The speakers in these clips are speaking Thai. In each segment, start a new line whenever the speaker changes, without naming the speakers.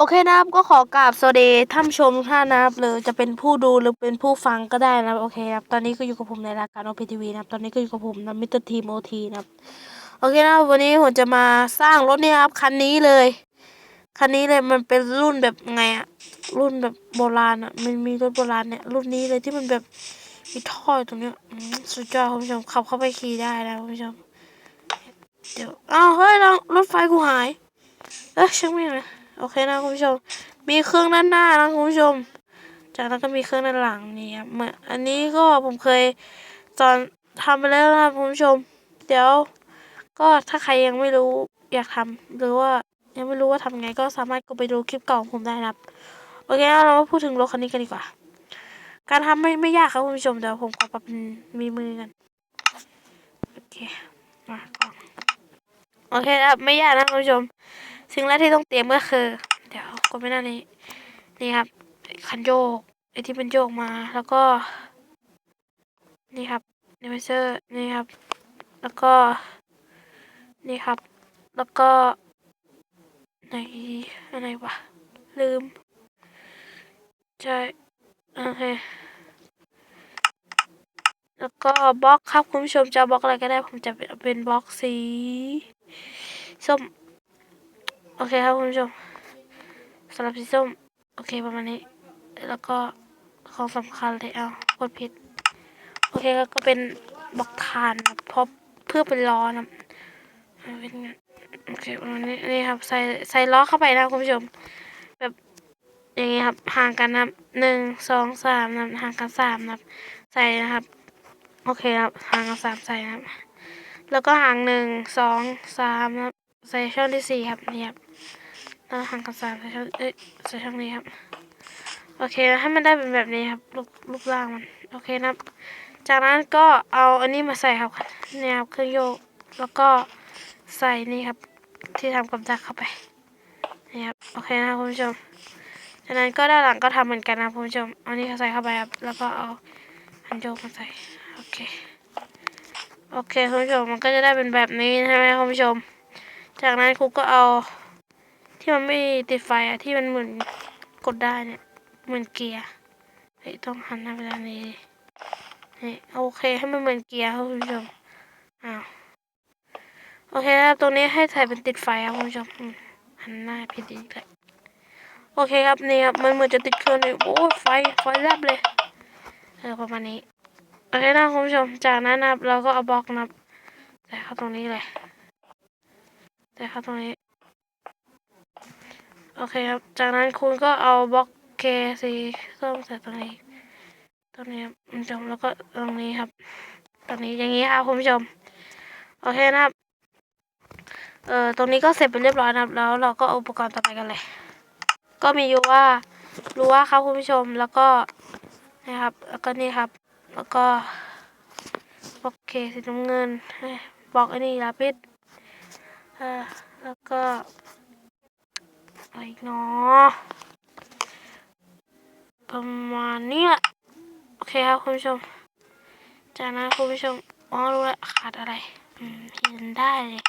โอเคนะครับก็ขอกราบสวัสดีท่านชมท่านนะครับหรือจะเป็นผู้ดูหรือเป็นผู้ฟังก็ได้นะครับโอเคครับตอนนี้ก็อยู่กับผมในรายการโอพีทีวีนะครับตอนนี้ก็อยู่กับผมนะมิสเตอร์ทีมโอทีนะครับโอเคนะครับวันนี้ผมจะมาสร้างรถเนี่ยครับคันนี้เลยคันนี้เลยมันเป็นรุ่นแบบไงอะรุ่นแบบโบราณอะมันมีรถโบราณเนี่ยรุ่นนี้เลยที่มันแบบมีท่อตรงเนี้ยสุดยอดคุณผู้ชมขับเข้าไปขี่ได้นะคุณผู้ชมเดี๋ยวอ้าวเฮ้ยรารถไฟกูหายเอ้ยช่างไม่งนะ โอเคนะคุณผู้ชม มีเครื่องด้านหน้านะคุณผู้ชม จากนั้นก็มีเครื่องด้านหลังนี่ครับเหมือนอันนี้ก็ผมเคยสอนทำไปแล้วนะคุณผู้ชม เดี๋ยว ก็ถ้าใครยังไม่รู้อยากทำหรือว่ายังไม่รู้ว่าทำไงก็สามารถก็ไปดูคลิปเก่าของผมได้นะครับโอเคเรามาพูดถึงรถคันนี้กันดีกว่า การทำไม่ไม่ยากครับคุณผู้ชมเดี๋ยวผมขอปรับเป็นมีมือกันโอเคมาโอเคครับไม่ยากนะคุณผู้ชม สิ่งแรกที่ต้องเตรียมก็คือ เดี๋ยวกดไปหน้านี้นี่ครับ คันโยกไอที่เป็นโยกมาแล้วก็ นี่ครับเนเวเซอร์นี่ครับ แล้วก็ นี่ครับ แล้วก็ไหนอะไรวะ ลืม ใช่โอเคแล้วก็บล็อกครับคุณผู้ชมจะบล็อกอะไรก็ได้ผมจะเป็นบล็อกสีส้ม โอเคครับคุณผู้ชมสำหรับสีส้ม โอเคประมาณนี้ แล้วก็ของสำคัญเลยเอากดผิด โอเคครับก็เป็นบล็อกทานนะเพราะเพื่อเป็นล้อนะเป็นโอเคประมาณนี้นี่ครับใส่ใส่ล้อเข้าไปนะคุณผู้ชม แบบอย่างงี้ครับห่างกันนะหนึ่งสองสามนะห่างกันสามนะใส่นะครับ โอเคครับห่างกันสามใส่นะครับแล้วก็ห่างหนึ่งสองสามนะครับใส่ช่องที่สี่ครับนี่ครับ แล้วห่างกันสามใส่ช่องเอ้ยใส่ช่องนี้ครับ โอเคให้มันได้เป็นแบบนี้ครับรูปรูปร่างมัน โอเคนะครับ จากนั้นก็เอาอันนี้มาใส่ครับเนี่ยครับเครื่องโยก แล้วก็ใส่นี่ครับ ที่ทำกับดักเข้าไปนี่ครับโอเคนะครับคุณผู้ชมจากนั้นก็ด้านหลังก็ทำเหมือนกันนะคุณผู้ชมเอานี่ใส่เข้าไปครับแล้วก็เอาอันโยกมาใส่โอเคโอเคคุณผู้ชมมันก็จะได้เป็นแบบนี้ใช่ไหมคุณผู้ชม จากนั้นครูก็เอา ที่มันไม่ติดไฟอะที่มันเหมือนกดได้เนี่ยเหมือนเกียร์เฮ้ยต้องหันหน้าไปทางนี้นี่โอเคให้มันเหมือนเกียร์ครับคุณผู้ชมอ้าวโอเคครับตรงนี้ให้ใส่เป็นติดไฟครับคุณผู้ชมหันหน้าผิดอีกแล้วโอเคครับนี่ครับมันเหมือนจะติดเครื่องเลยโอ้ไฟไฟแลบเลยเออประมาณนี้โอเคนะคุณผู้ชมจากนั้นนะครับเราก็เอาบล็อกนะใส่เข้าตรงนี้เลยแต่ครับตรงนี้ โอเคครับ จากนั้นคุณก็เอาบล็อกเคสีส้มใส่ตรงนี้ ตรงนี้ครับคุณผู้ชมแล้วก็ตรงนี้ครับตรงนี้อย่างนี้ครับคุณผู้ชม โอเคนะครับ เอ่อ ตรงนี้ก็เสร็จไปเรียบร้อยนะครับ แล้วเราก็อุปกรณ์ต่อไปกันเลย ก็มีอยู่ว่ารู้ว่าครับคุณผู้ชม แล้วก็นะครับ แล้วก็นี่ครับ แล้วก็บล็อกเคสีน้ำเงินบล็อกอ้นี่ลาปิดเออแล้วก็ อะไรเนาะประมาณนี้แหละโอเคครับคุณผู้ชม จากนั้นคุณผู้ชมอ๋อรู้ล้วขาดอะไรเห็นได้เลย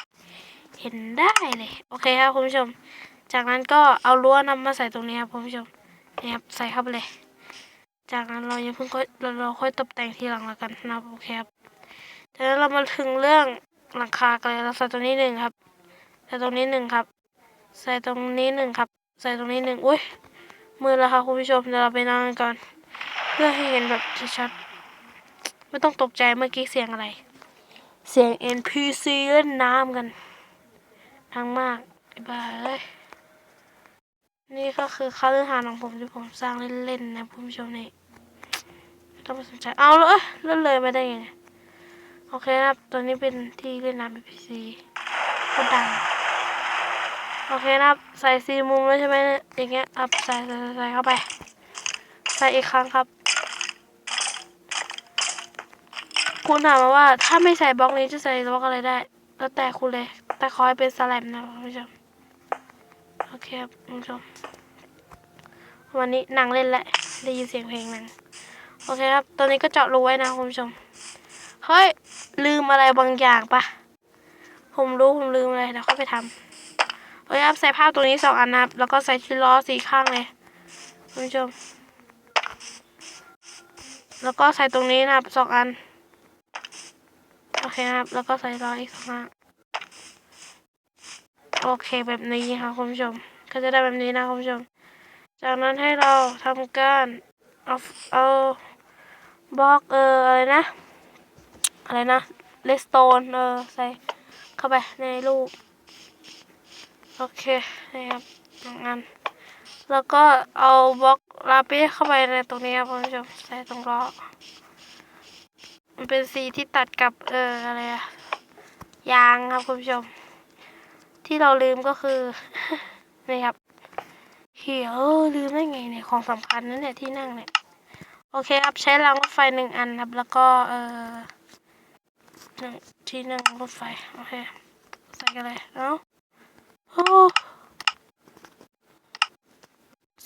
เห็นได้เลย โอเคครับคุณผู้ชม จากนั้นก็เอารั้วนำมาใส่ตรงนี้ครับคุณผู้ชมนี่ครับใส่เข้าไปเลย จากนั้นเรายังเพิ่งค่อยเราเราค่อยตกแต่งทีหลังแล้วกันนะครับโอเคครับจากนั้นเรามาถึงเรื่องหลังคากันเลยเราใส่ตรงนี้หนึ่งครับใส่ตรงนี้หนึ่งครับ ใส่ตรงนี้หนึ่งครับ ใส่ตรงนี้หนึ่งอุ้ยมือแล้วค่ะคุณผู้ชมเดี๋ยวเราไปนั่งกันก่อนเพื่อให้เห็นแบบชัดๆไม่ต้องตกใจเมื่อกี้เสียงอะไร เสียง NPC เล่นน้ำกันทั้งมากไอ้บ้าเอ้ยนี่ก็คือคาเรื่องหานของผมที่ผมสร้างเล่นๆนะคุณผู้ชมนี่ไม่ต้องไปสนใจเอาเลยเล่นเลยไม่ได้ไงโอเคนะครับตัวนี้เป็นที่เล่นน้ำ NPC โคตรดัง โอเคนะครับ ใส่ซีมุมแล้วใช่ไหมอย่างเงี้ยครับใส่ใส่ใส่เข้าไป ใส่อีกครั้งครับ คุณถามมาว่าถ้าไม่ใส่บล็อกนี้จะใส่บล็อกอะไรได้ แล้วแต่คุณเลย แต่ขอให้เป็นสแลมนะคุณผู้ชมโอเคครับคุณผู้ชมวันนี้หนังเล่นแหละได้ยินเสียงเพลงนังโอเคครับตัวนี้ก็เจาะรูไว้นะคุณผู้ชม เฮ้ย ลืมอะไรบางอย่างปะ ผมรู้ ผมลืมอะไรเดี๋ยวค่อยไปทำ โอโอเคครับใส่ภาพตรงนี้สองอันนะครับ แล้วก็ใส่ที่ล้อสีข้างเลยคุณผู้ชม แล้วก็ใส่ตรงนี้นะครับสองอัน โอเคครับ แล้วก็ใส่ล้ออีกสองอันโอเคแบบนี้ค่ะคุณผู้ชม ก็จะได้แบบนี้นะคุณผู้ชม จากนั้นให้เราทำการเอาเอาบล็อกเอออะไรนะ อะไรนะเลสโตนเออใส่เข้าไปในรูป โอเคนี่ครับหนึ่งอัน แล้วก็เอาบล็อกลาปิสเข้าไปในตรงนี้ครับคุณผู้ชมใส่ตรงล้อมันเป็นสีที่ตัดกับเอออะไรอะยางครับคุณผู้ชม ที่เราลืมก็คือนี่ครับเหียวลืมได้ไงเนี่ยของสำคัญนั่นเนี่ยที่นั่งเนี่ยโอเคครับใช้รางรถไฟหนึ่งอันครับ แล้วก็เออหนึ่งที่นั่งรถไฟโอเคใส่กันเลยเอ้าโอ้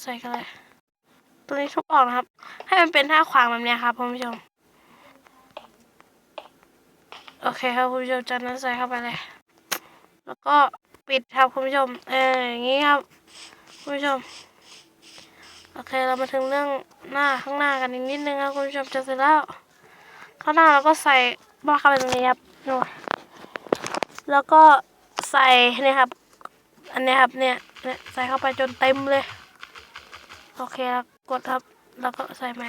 ใส่กันเลยตัวนี้ทุบออกนะครับ ให้มันเป็นท่าขวางแบบนี้ครับคุณผู้ชม โอเคครับคุณผู้ชมจากนั้นใส่เข้าไปเลย แล้วก็ปิดครับคุณผู้ชม เอออย่างนี้ครับคุณผู้ชม โอเคเรามาถึงเรื่องหน้าข้างหน้ากันอีกนิดนึงครับคุณผู้ชมจะเสร็จแล้ว ข้างหน้าเราก็ใส่บล็อกเข้าไปตรงนี้ครับนู่นแล้วก็ใส่เนี่ยครับ อันนี้ครับเนี่ยเนี่ยใส่เข้าไปจนเต็มเลย โอเคแล้วกดครับแล้วก็ใส่ใหม่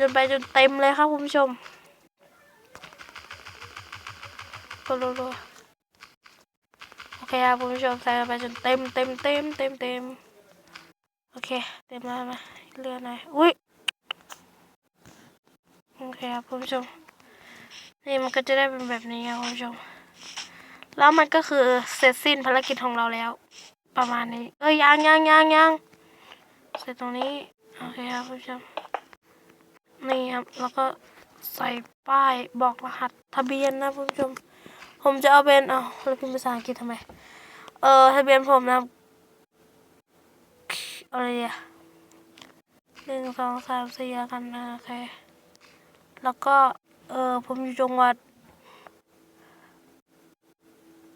จนไปจนเต็มเลยครับคุณผู้ชมกดรัวๆโอเคครับคุณผู้ชมใส่ไปจนเต็มเต็มเต็มเต็มเต็มโอเค เต็มแล้วนะเลือนหน่อยอุ้ยโอเคครับคุณผู้ชมนี่มันก็จะได้เป็นแบบนี้ครับคุณผู้ชม แล้วมันก็คือเสร็จสิ้นภารกิจของเราแล้ว ประมาณนี้เอ้ยยังยังยังยังใส่ตรงนี้โอเคครับผู้ชมนี่ครับแล้วก็ใส่ป้ายบอกรหัสทะเบียนนะผู้ชม ผมจะเอาเป็นเอาเราพิมพ์ภาษาอังกฤษทำไมเออทะเบียนผมนะอะไรอะหนึ่งสองสามสี่แล้วกันนะโอเคแล้วก็เออผมอยู่จังหวัด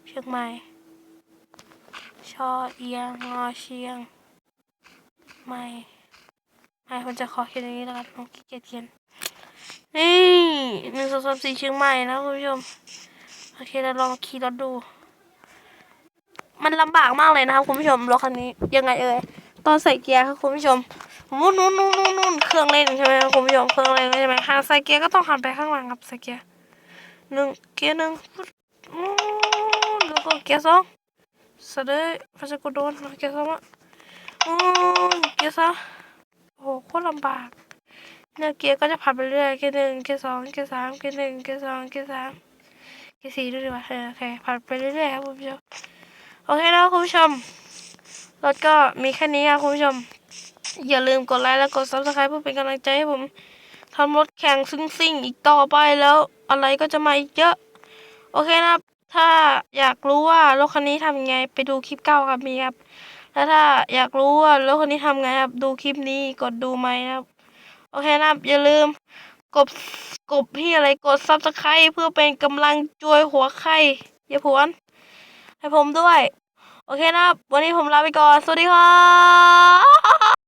เชียงใหม่ ชอเอียงงอเชียง ไม่ ไม่ผมจะขอเขียนอย่างนี้แล้วกันผมขี้เกียจเขียน นี่หนึ่งสองสามสี่เชียงใหม่นะคุณผู้ชม โอเคเราลองขี่รถดู มันลำบากมากเลยนะครับคุณผู้ชมรถคันนี้ยังไงเอ่ยตอนใส่เกียร์ครับคุณผู้ชมนู่นนู่นนู่นนู่นเครื่องเล่นใช่ไหมครับคุณผู้ชมเครื่องเล่นใช่ไหมหากใส่เกียร์ก็ต้องหันไปข้างหลังครับใส่เกียร์หนึ่งเกียร์หนึ่งอู้ ก็เกียร์สองสะเดยพระเจ้ากูโดนเกียร์สองอะอืมเกียร์สามโอ้โหโคตรลำบากเนี่ยเกียร์ก็จะผัดไปเรื่อยเกียร์หนึ่งเกียร์สองเกียร์สามเกียร์หนึ่งเกียร์สองเกียร์สามเกียร์สี่ด้วยดีกว่าเออโอเคผัดไปเรื่อยๆครับคุณผู้ชมโอเคแล้วคุณผู้ชมรถก็มีแค่นี้ครับคุณผู้ชม อย่าลืมกดไลค์และกด subscribe เพื่อเป็นกำลังใจให้ผมทำรถแข่งซิ่งๆ อีกต่อไปแล้วอะไรก็จะมาอีกเยอะ โอเคนะครับ ถ้าอยากรู้ว่ารถคันนี้ทำยังไงไปดูคลิปเก่าครับมีครับ แล้วถ้าอยากรู้ว่ารถคันนี้ทำไงครับ ดูคลิปนี้กดดูไหมครับ โอเคนะครับ อย่าลืมกดกดพี่อะไรกด subscribe เพื่อเป็นกำลังจวยหัวไข่อย่าผวนให้ผมด้วย โอเคนะครับ วันนี้ผมลาไปก่อน สวัสดีครับ